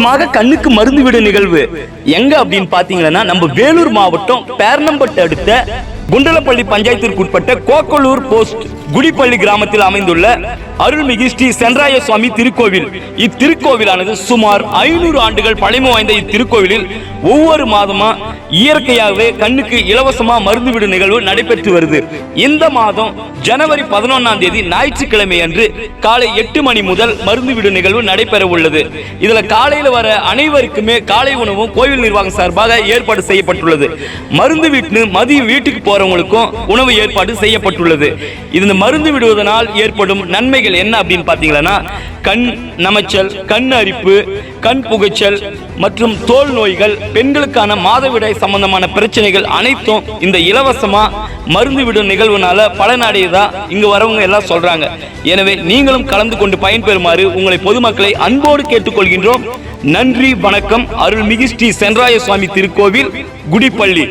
இலவசமாக கண்ணுக்கு மருந்து விடும் நிகழ்வு. எங்க அப்படின்னு பாத்தீங்கன்னா நம்ம வேலூர் மாவட்டம் பேர்னம்பட்டு அடுத்த குண்டலப்பள்ளி பஞ்சாயத்திற்கு உட்பட்ட கோக்கலூர் போஸ்ட். குடிப்பள்ளி கிராமத்தில் அமைந்துள்ள அருள்மிகு ஸ்ரீ சென்றாய சுவாமி திருக்கோவில். இத்திருக்கோவிலானது சுமார் ஐநூறு ஆண்டுகள் பழமை வாய்ந்த இத்திருக்கோவிலில் ஒவ்வொரு மாதமா இயற்கையாகவே கண்ணுக்கு இலவசமா மருந்து விடும் நிகழ்வு நடைபெற்று வருது. இந்த மாதம் ஜனவரி பதினொன்னாம் தேதி ஞாயிற்றுக்கிழமை அன்று காலை எட்டு மணி முதல் மருந்து விடும் நிகழ்வு நடைபெற உள்ளது. இதுல காலையில வர அனைவருக்குமே காலை உணவும் கோவில் நிர்வாகம் சார்பாக ஏற்பாடு செய்யப்பட்டுள்ளது. மருந்து வீட்டு மதியம் வீட்டுக்கு போறவங்களுக்கும் உணவு ஏற்பாடு செய்யப்பட்டுள்ளது. இந்த மருந்து விடுவதனால் ஏற்படும் நன்மைகள் என்ன அப்படின்னு பார்த்தீங்கன்னா கண் நமைச்சல் கண் அரிப்பு கண் புகைச்சல் மற்றும் தோல் நோய்கள் பெண்களுக்கான மாதவிடாய் சம்பந்தமான பிரச்சனைகள் அனைத்தும் இந்த இலவசமாக மருந்து விடும் நிகழ்வுனால பலனடையதா? இங்கே வரவங்க எல்லாம் சொல்றாங்க. எனவே நீங்களும் கலந்து கொண்டு பயன்பெறுமாறு உங்களை பொதுமக்களை அன்போடு கேட்டுக்கொள்கின்றோம். நன்றி வணக்கம். அருள்மிகு ஸ்ரீ சென்றாய சுவாமி திருக்கோவில் குடிப்பள்ளி.